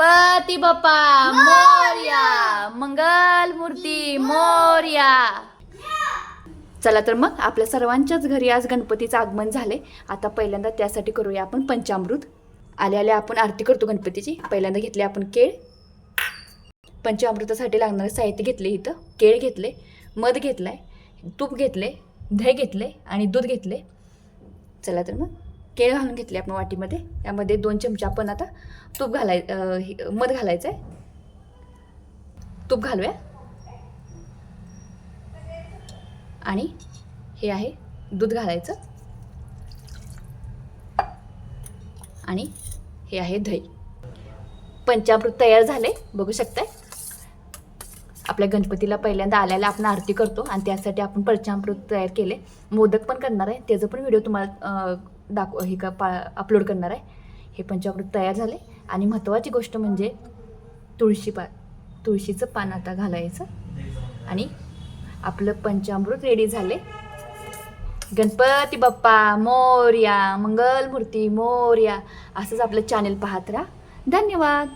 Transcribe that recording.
गणपती बाप्पा मोर्या. मंगल मूर्ती मोर्या. चला तर मग आपल्या सर्वांच्याच घरी आज गणपतीचं आगमन झाले आता पहिल्यांदा त्यासाठी करूया आपण पंचामृत. आले आले आपण आरती करतो गणपतीची. पहिल्यांदा घेतले आपण केळ. पंचामृतासाठी लागणारं साहित्य घेतले इथं. केळ घेतले मध घेतलाय तूप घेतले दही घेतले आणि दूध घेतले चला तर मग. केळ घालून घेतले आपण वाटीमध्ये. त्यामध्ये दोन चमचे आपण आता तूप घालाय हे- मध घालायचं आहे तूप घालूया. आणि हे आहे दूध घालायचं. आणि हे आहे दही. पंचामृत तयार झाले बघू शकताय? आपल्या गणपतीला पहिल्यांदा आल्याला आपण आरती करतो आणि त्यासाठी आपण पंचामृत तयार केले. मोदक पण करणार आहे. त्याचं पण व्हिडिओ तुम्हाला दाखव हे का पा अपलोड करणार आहे. हे पंचामृत तयार झाले. आणि महत्त्वाची गोष्ट म्हणजे तुळशी पा तुळशीचं पान आता घालायचं. आणि आपलं पंचामृत रेडी झाले. गणपती बाप्पा मोर्या मंगलमूर्ती मोर्या असंच आपलं चॅनेल पाहत राहा. धन्यवाद!